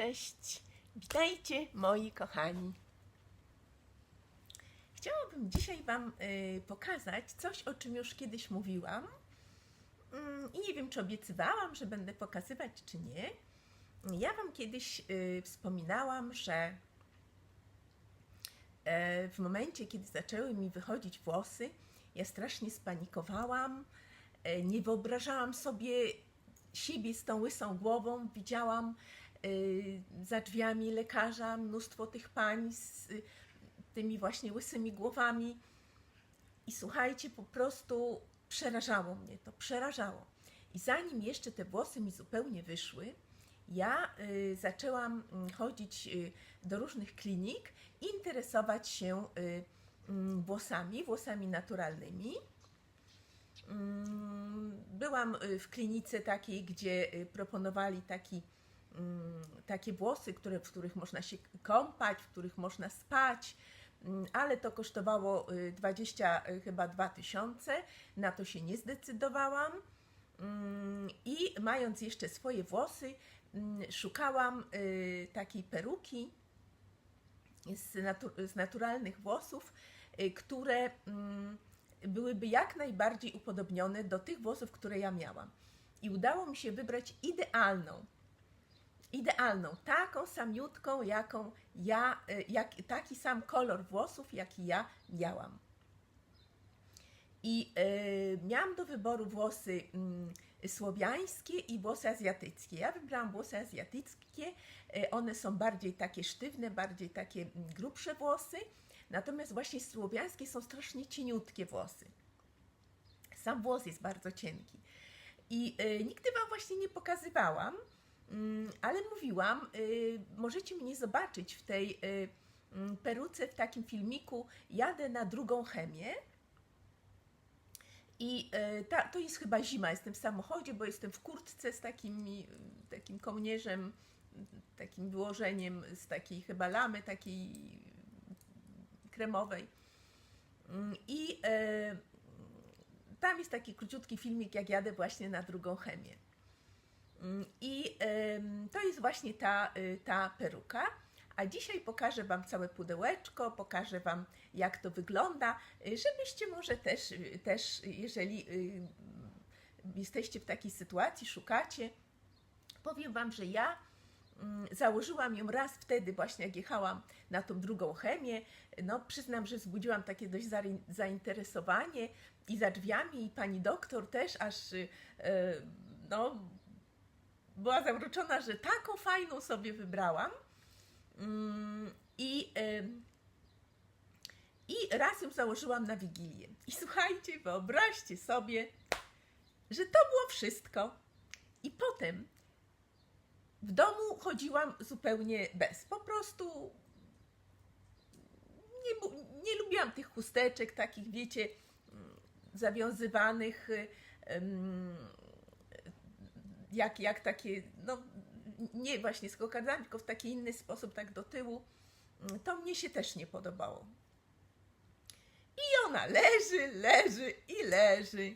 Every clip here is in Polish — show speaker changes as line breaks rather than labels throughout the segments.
Cześć, witajcie moi kochani. Chciałabym dzisiaj Wam y, pokazać coś, o czym już kiedyś mówiłam. Mm, I nie wiem, czy obiecywałam, że będę pokazywać, czy nie. Ja Wam kiedyś y, wspominałam, że e, w momencie, kiedy zaczęły mi wychodzić włosy, ja strasznie spanikowałam. E, Nie wyobrażałam sobie siebie z tą łysą głową. Widziałam za drzwiami lekarza mnóstwo tych pań z y, tymi właśnie łysymi głowami. I słuchajcie, po prostu przerażało mnie to, przerażało. I zanim jeszcze te włosy mi zupełnie wyszły, ja y, zaczęłam mm, chodzić y, do różnych klinik interesować się y, mm, włosami, włosami naturalnymi. Mm, Byłam y, w klinice takiej, gdzie y, proponowali taki, takie włosy, które, w których można się kąpać, w których można spać, mm, ale to kosztowało y, 20 y, chyba 2000, na to się nie zdecydowałam. Mm, I mając jeszcze swoje włosy, mm, szukałam y, takiej peruki z, z naturalnych włosów, y, które mm, byłyby jak najbardziej upodobnione do tych włosów, które ja miałam. I udało mi się wybrać idealną. Idealną, taką samiutką, jaką ja, y, jak, taki sam kolor włosów, jaki ja miałam. I y, miałam do wyboru włosy mm, słowiańskie i włosy azjatyckie. Ja wybrałam włosy azjatyckie. Y, one są bardziej takie sztywne, bardziej takie mm, grubsze włosy. Natomiast właśnie słowiańskie są strasznie cieniutkie włosy. Sam włos jest bardzo cienki. I y, nigdy Wam właśnie nie pokazywałam, ale mówiłam, y, możecie mnie zobaczyć w tej y, mm, peruce, w takim filmiku. Jadę na drugą chemię. I y, ta, to jest chyba zima, jestem w samochodzie, bo jestem w kurtce z takimi, takim kołnierzem, takim wyłożeniem z takiej chyba lamy, takiej kremowej. Mm, I tam jest taki króciutki filmik, jak jadę właśnie na drugą chemię. Mm, I to jest właśnie ta, y, ta peruka. A dzisiaj pokażę Wam całe pudełeczko, pokażę Wam, jak to wygląda, y, żebyście może też, y, też jeżeli y, jesteście w takiej sytuacji, szukacie, powiem Wam, że ja mm, założyłam ją raz wtedy, właśnie jak jechałam na tą drugą chemię. No, przyznam, że wzbudziłam takie dość zainteresowanie i za drzwiami, i pani doktor też, aż no, była zamroczona, że taką fajną sobie wybrałam. Mm, I, I raz ją założyłam na wigilię. I słuchajcie, wyobraźcie sobie, że to było wszystko. I potem w domu chodziłam zupełnie bez. Po prostu nie, nie lubiłam tych chusteczek, takich, wiecie, mm, zawiązywanych, jak, jak takie, no nie właśnie z kokardami, tylko w taki inny sposób, tak do tyłu. Mm, To mnie się też nie podobało. I ona leży, leży i leży.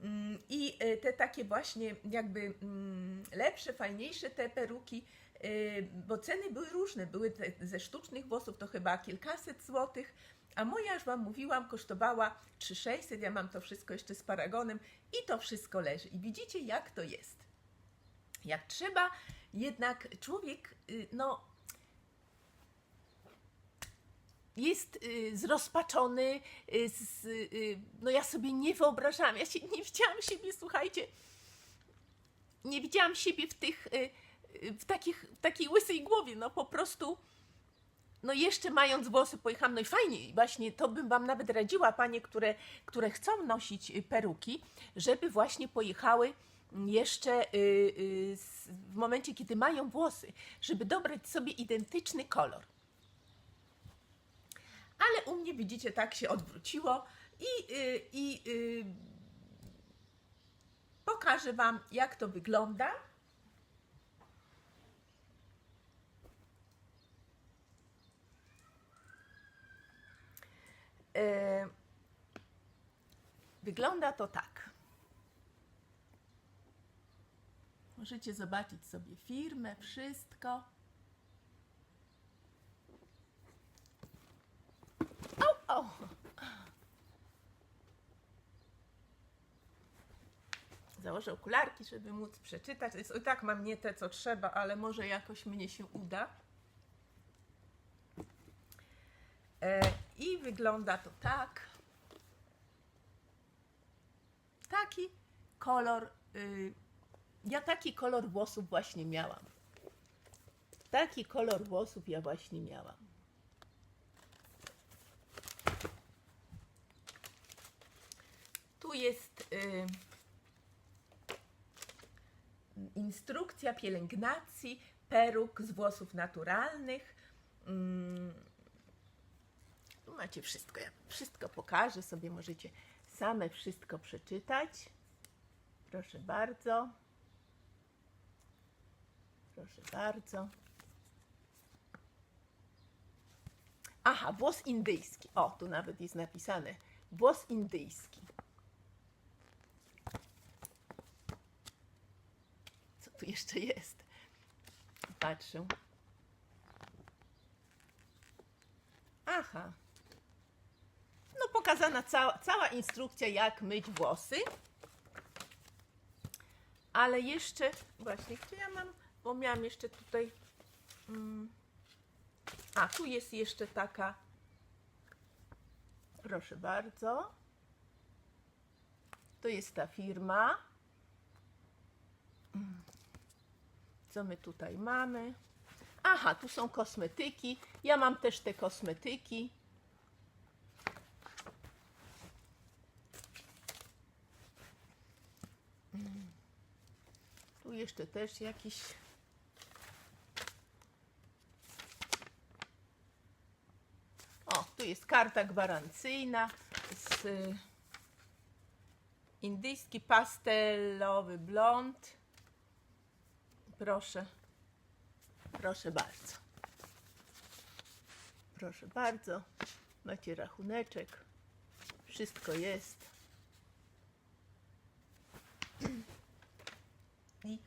Mm, I y, te takie właśnie jakby mm, lepsze, fajniejsze te peruki, y, bo ceny były różne. Były ze sztucznych włosów to chyba kilkaset złotych, a moja, już Wam mówiłam, kosztowała 3600. Ja mam to wszystko jeszcze z paragonem i to wszystko leży. I widzicie, jak to jest. Jak trzeba, jednak człowiek, y, no, jest y, zrozpaczony, y, z, no ja sobie nie wyobrażałam, ja się nie widziałam siebie, słuchajcie, nie widziałam siebie w tych, w, takich, w takiej łysej głowie, no po prostu, no jeszcze mając włosy pojechałam, no i fajnie, właśnie to bym Wam nawet radziła, panie, które, które chcą nosić peruki, żeby właśnie pojechały jeszcze y, y, w momencie, kiedy mają włosy, żeby dobrać sobie identyczny kolor. Ale u mnie, widzicie, tak się odwróciło i, y, i pokażę Wam, jak to wygląda. E, Wygląda to tak. Możecie zobaczyć sobie firmę, wszystko. O, o. Założę okularki, żeby móc przeczytać. Jest, I tak mam nie te, co trzeba, ale może jakoś mnie się uda. E, I wygląda to tak. Taki kolor. Yy, ja taki kolor włosów właśnie miałam. Taki kolor włosów ja właśnie miałam. Tu jest y, instrukcja pielęgnacji peruk z włosów naturalnych. Mm, tu macie wszystko. Ja wszystko pokażę sobie. Możecie same wszystko przeczytać. Proszę bardzo. Proszę bardzo. Aha, włos indyjski. O, tu nawet jest napisane. Włos indyjski. Co tu jeszcze jest? Patrzę. Aha. No, pokazana cała, cała instrukcja, jak myć włosy. Ale jeszcze, właśnie, gdzie ja mam, bo miałam jeszcze tutaj. Mm, a, tu jest jeszcze taka. Proszę bardzo. To jest ta firma. Mm. Co my tutaj mamy? Aha, tu są kosmetyki. Ja mam też te kosmetyki. Mm. Tu jeszcze też jakiś. O, tu jest karta gwarancyjna z y, indyjski pastelowy blond. Proszę. Proszę bardzo. Proszę bardzo. Macie rachuneczek. Wszystko jest. I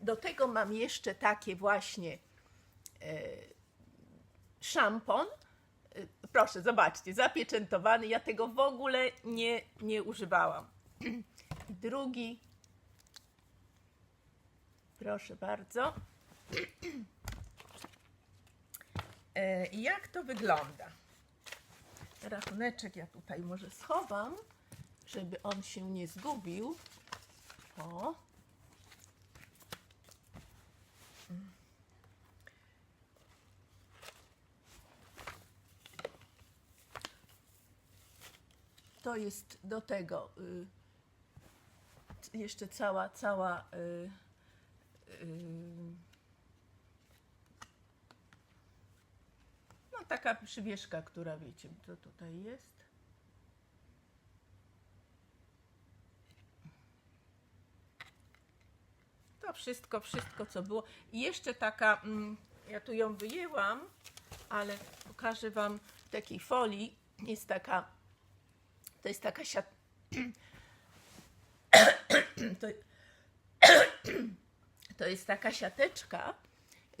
do tego mam jeszcze takie właśnie e, szampon. E, Proszę, zobaczcie, zapieczętowany. Ja tego w ogóle nie, nie używałam. Drugi. Proszę bardzo. I jak to wygląda? Rachuneczek ja tutaj może schowam, żeby on się nie zgubił. O. To jest do tego y, jeszcze cała, cała y, y, no taka przywieszka, która wiecie, co tutaj jest. To wszystko, wszystko co było. I jeszcze taka, mm, ja tu ją wyjęłam, ale pokażę Wam w takiej folii. Jest taka, to jest taka siat... to, to jest taka siateczka,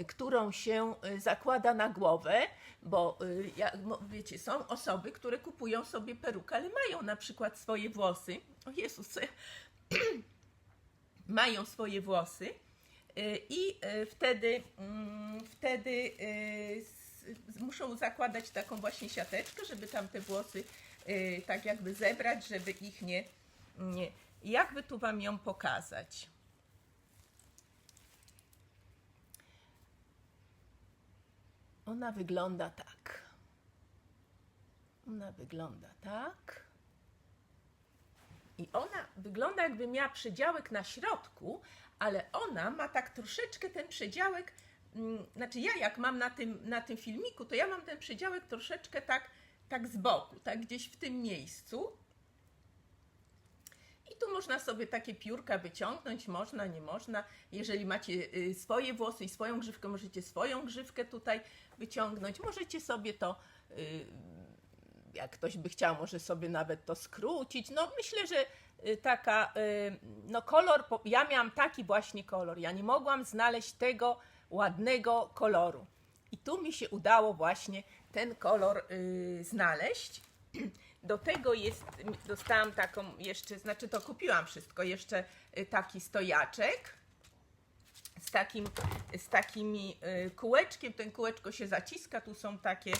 którą się y, zakłada na głowę, bo y, jak wiecie, są osoby, które kupują sobie perukę, ale mają na przykład swoje włosy. O Jezus, mają swoje włosy y, i wtedy, mm, wtedy muszą zakładać taką właśnie siateczkę, żeby tam te włosy tak jakby zebrać, żeby ich nie, nie. Jakby tu Wam ją pokazać? Ona wygląda tak. Ona wygląda tak. I ona wygląda jakby miała przedziałek na środku, ale ona ma tak troszeczkę ten przedziałek, mm, znaczy ja jak mam na tym, na tym filmiku, to ja mam ten przedziałek troszeczkę tak, tak z boku, tak gdzieś w tym miejscu. I tu można sobie takie piórka wyciągnąć, można, nie można. Jeżeli macie y, swoje włosy i swoją grzywkę, możecie swoją grzywkę tutaj wyciągnąć. Możecie sobie to y, jak ktoś by chciał, może sobie nawet to skrócić. No myślę, że y, taka, no kolor, ja miałam taki właśnie kolor. Ja nie mogłam znaleźć tego ładnego koloru. I tu mi się udało właśnie ten kolor y, znaleźć. Do tego jest, dostałam taką jeszcze, znaczy to kupiłam wszystko, jeszcze y, taki stojaczek z takim, z takimi y, kółeczkiem. Ten kółeczko się zaciska, tu są takie,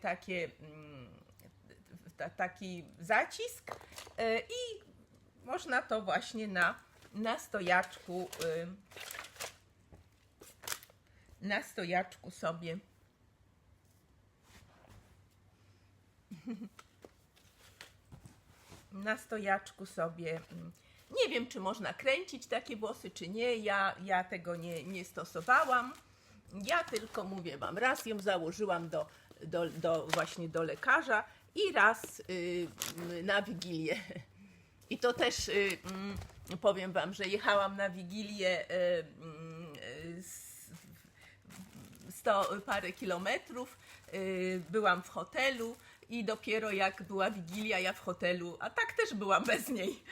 takie mm, ta, taki zacisk i można to właśnie na, na stojaczku na stojaczku sobie na stojaczku sobie mm, nie wiem, czy można kręcić takie włosy, czy nie. Ja, ja tego nie, nie stosowałam. Ja tylko mówię wam, raz ją założyłam do, do, do właśnie do lekarza i raz y, na wigilię. I to też y, mm, powiem wam, że jechałam na wigilię y, y, z- sto parę kilometrów. y, Byłam w hotelu i dopiero jak była wigilia, ja w hotelu, a tak też byłam bez niej.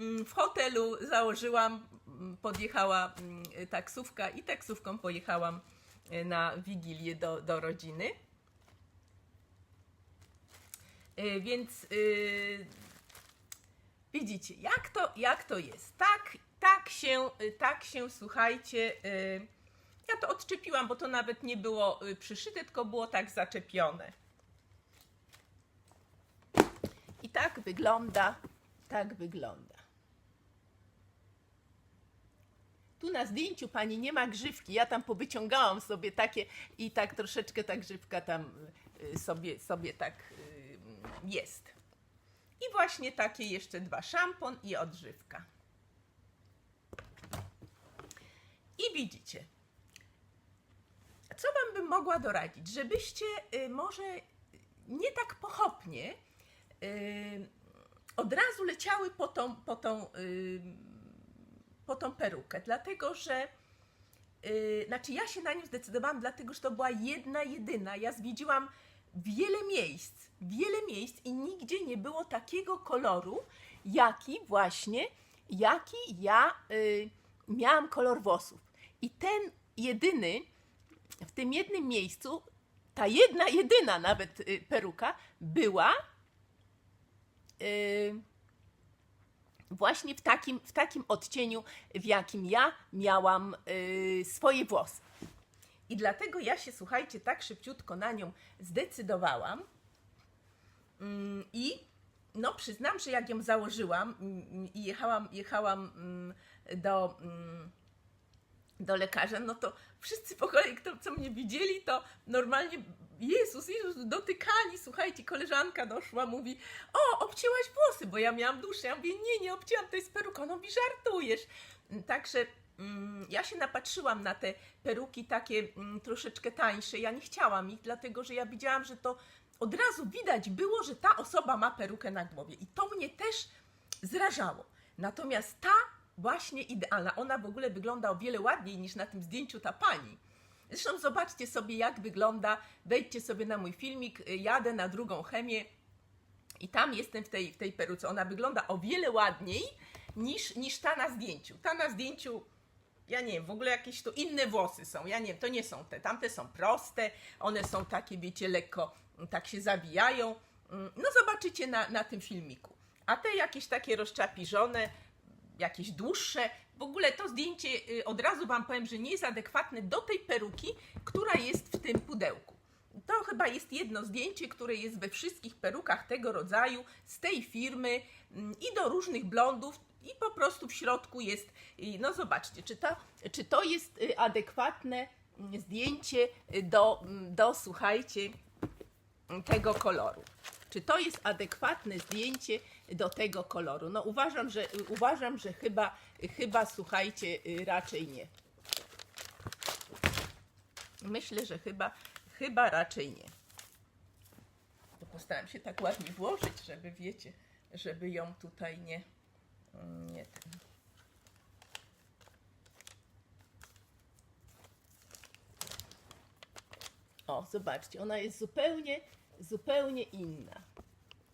Mm, W hotelu założyłam, mm, podjechała mm, taksówka i taksówką pojechałam y, na wigilię do, do rodziny. Y, Więc y, widzicie, jak to, jak to jest. Tak, tak się, tak się, słuchajcie, y, ja to odczepiłam, bo to nawet nie było przyszyte, tylko było tak zaczepione. I tak wygląda, tak wygląda. Tu na zdjęciu pani nie ma grzywki. Ja tam powyciągałam sobie takie i tak troszeczkę ta grzywka tam y, sobie, sobie tak y, jest. I właśnie takie jeszcze dwa szampon i odżywka. I widzicie, co wam bym mogła doradzić? Żebyście y, może nie tak pochopnie od razu leciały po tą, po tą, y, po tą perukę, dlatego że y, znaczy ja się na nim zdecydowałam, dlatego że to była jedna, jedyna. Ja zwiedziłam wiele miejsc, wiele miejsc i nigdzie nie było takiego koloru, jaki właśnie, jaki ja y, miałam kolor włosów. I ten jedyny, w tym jednym miejscu, ta jedna, jedyna nawet y, peruka była y, właśnie w takim, w takim odcieniu, w jakim ja miałam y, swoje włosy. I dlatego ja się, słuchajcie, tak szybciutko na nią zdecydowałam. Mm, I no, przyznam, że jak ją założyłam mm, i jechałam, jechałam mm, do, do lekarza, no to wszyscy po kolei, kto, co mnie widzieli, to normalnie Jezus, Jezus, dotykani, słuchajcie, koleżanka doszła, mówi, o, obcięłaś włosy, bo ja miałam dłuższe. Ja mówię, nie, nie obcięłam, to jest peruka. Ona mówi, żartujesz. Także mm, ja się napatrzyłam na te peruki takie mm, troszeczkę tańsze. Ja nie chciałam ich, dlatego że ja widziałam, że to od razu widać było, że ta osoba ma perukę na głowie. I to mnie też zrażało. Natomiast ta właśnie idealna, ona w ogóle wygląda o wiele ładniej niż na tym zdjęciu ta pani. Zresztą zobaczcie sobie, jak wygląda. Wejdźcie sobie na mój filmik. y, Jadę na drugą chemię i tam jestem w tej, w tej peruce. Ona wygląda o wiele ładniej niż, niż ta na zdjęciu. Ta na zdjęciu, ja nie wiem, w ogóle jakieś tu inne włosy są. Ja nie wiem, to nie są te. Tamte są proste, one są takie, wiecie, lekko mm, tak się zawijają. Mm, No zobaczycie na, na tym filmiku. A te jakieś takie rozczapiżone, jakieś dłuższe. W ogóle to zdjęcie y, od razu Wam powiem, że nie jest adekwatne do tej peruki, która jest w tym pudełku. To chyba jest jedno zdjęcie, które jest we wszystkich perukach tego rodzaju, z tej firmy mm, i do różnych blondów i po prostu w środku jest, y, no zobaczcie, czy to, czy to jest y, adekwatne mm, zdjęcie do, mm, do słuchajcie, tego koloru. Czy to jest adekwatne zdjęcie do tego koloru? No uważam, że uważam, że chyba, chyba słuchajcie, y, raczej nie. Myślę, że chyba, chyba raczej nie. To postaram się tak ładnie włożyć, żeby wiecie, żeby ją tutaj nie, nie ten. O, zobaczcie, ona jest zupełnie, zupełnie inna.